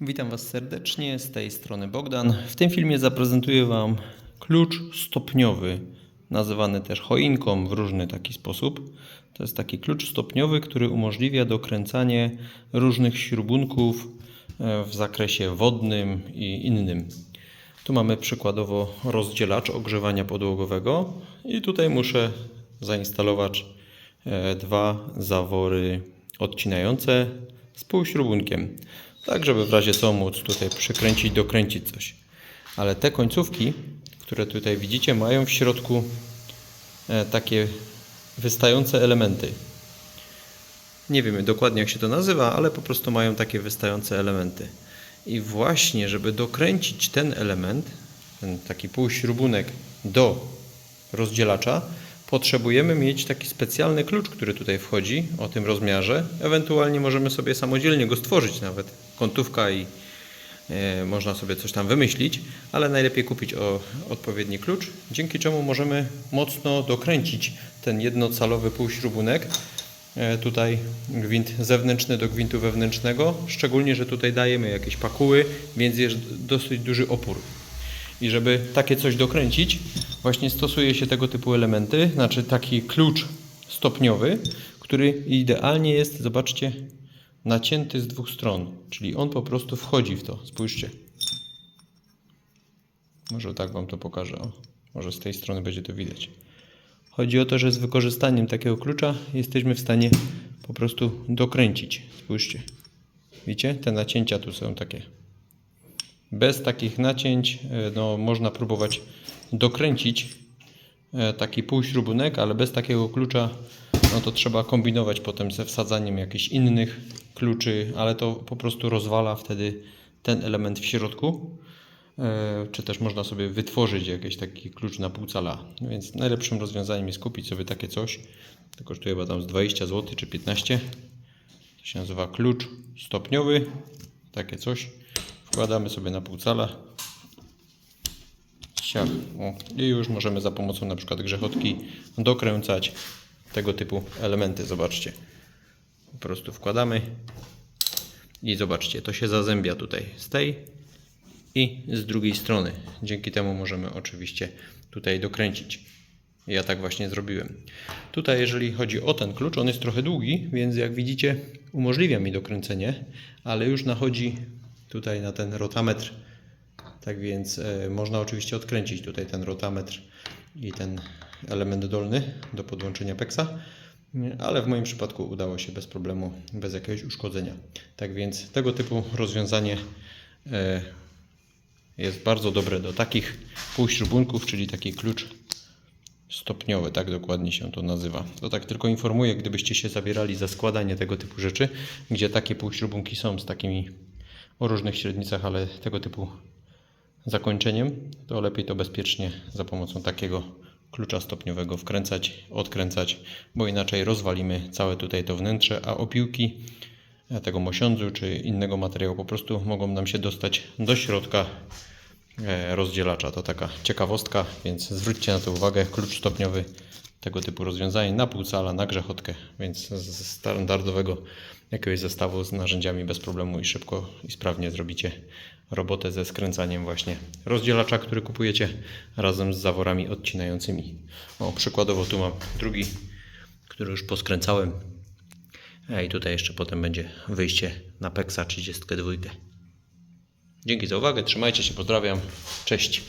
Witam Was serdecznie, z tej strony Bogdan. W tym filmie zaprezentuję Wam klucz stopniowy, nazywany też choinką w różny taki sposób. To jest taki klucz stopniowy, który umożliwia dokręcanie różnych śrubunków e, w zakresie wodnym i innym. Tu mamy przykładowo rozdzielacz ogrzewania podłogowego i tutaj muszę zainstalować e, dwa zawory odcinające z półśrubunkiem. Tak, żeby w razie co móc tutaj przykręcić, dokręcić coś. Ale te końcówki, które tutaj widzicie, mają w środku e, takie wystające elementy. Nie wiemy dokładnie jak się to nazywa, ale po prostu mają takie wystające elementy. I właśnie, żeby dokręcić ten element, ten taki półśrubunek do rozdzielacza, potrzebujemy mieć taki specjalny klucz, który tutaj wchodzi o tym rozmiarze. Ewentualnie możemy sobie samodzielnie go stworzyć, nawet kątówka i e, można sobie coś tam wymyślić, ale najlepiej kupić o, odpowiedni klucz, dzięki czemu możemy mocno dokręcić ten jednocalowy półśrubunek. E, tutaj gwint zewnętrzny do gwintu wewnętrznego, szczególnie, że tutaj dajemy jakieś pakuły, więc jest dosyć duży opór. I żeby takie coś dokręcić, właśnie stosuje się tego typu elementy, znaczy taki klucz stopniowy, który idealnie jest, zobaczcie, nacięty z dwóch stron, czyli on po prostu wchodzi w to. Spójrzcie. Może tak Wam to pokażę. O, może z tej strony będzie to widać. Chodzi o to, że z wykorzystaniem takiego klucza jesteśmy w stanie po prostu dokręcić. Spójrzcie. Widzicie? Te nacięcia tu są takie. Bez takich nacięć e, no, można próbować dokręcić e, taki półśrubunek, ale bez takiego klucza no to trzeba kombinować potem ze wsadzaniem jakichś innych kluczy, ale to po prostu rozwala wtedy ten element w środku. E, Czy też można sobie wytworzyć jakiś taki klucz na pół cala. Więc najlepszym rozwiązaniem jest kupić sobie takie coś. To kosztuje chyba tam z 20 zł czy 15. To się nazywa klucz stopniowy. Takie coś. Wkładamy sobie na pół cala. Siach. O. I już możemy za pomocą na przykład grzechotki dokręcać tego typu elementy. Zobaczcie. Po prostu wkładamy i zobaczcie, to się zazębia tutaj z tej i z drugiej strony. Dzięki temu możemy oczywiście tutaj dokręcić. Ja tak właśnie zrobiłem. Tutaj, jeżeli chodzi o ten klucz, on jest trochę długi, więc jak widzicie, umożliwia mi dokręcenie, ale już nachodzi tutaj na ten rotametr. Tak więc e, można oczywiście odkręcić tutaj ten rotametr i ten element dolny do podłączenia peksa, ale w moim przypadku udało się bez problemu, bez jakiegoś uszkodzenia. Tak więc tego typu rozwiązanie e, jest bardzo dobre do takich półśrubunków, czyli taki klucz stopniowy, tak dokładnie się to nazywa. To tak tylko informuję, gdybyście się zabierali za składanie tego typu rzeczy, gdzie takie półśrubunki są z takimi o różnych średnicach, ale tego typu zakończeniem, to lepiej to bezpiecznie za pomocą takiego klucza stopniowego wkręcać, odkręcać, bo inaczej rozwalimy całe tutaj to wnętrze, a opiłki tego mosiądzu czy innego materiału po prostu mogą nam się dostać do środka e, rozdzielacza. To taka ciekawostka, więc zwróćcie na to uwagę. Klucz stopniowy tego typu rozwiązanie na pół cala, na grzechotkę, więc z standardowego jakiegoś zestawu z narzędziami bez problemu i szybko i sprawnie zrobicie robotę ze skręcaniem właśnie rozdzielacza, który kupujecie razem z zaworami odcinającymi. O, przykładowo tu mam drugi, który już poskręcałem. A i tutaj jeszcze potem będzie wyjście na Peksa 32. Dzięki za uwagę, trzymajcie się, pozdrawiam, cześć.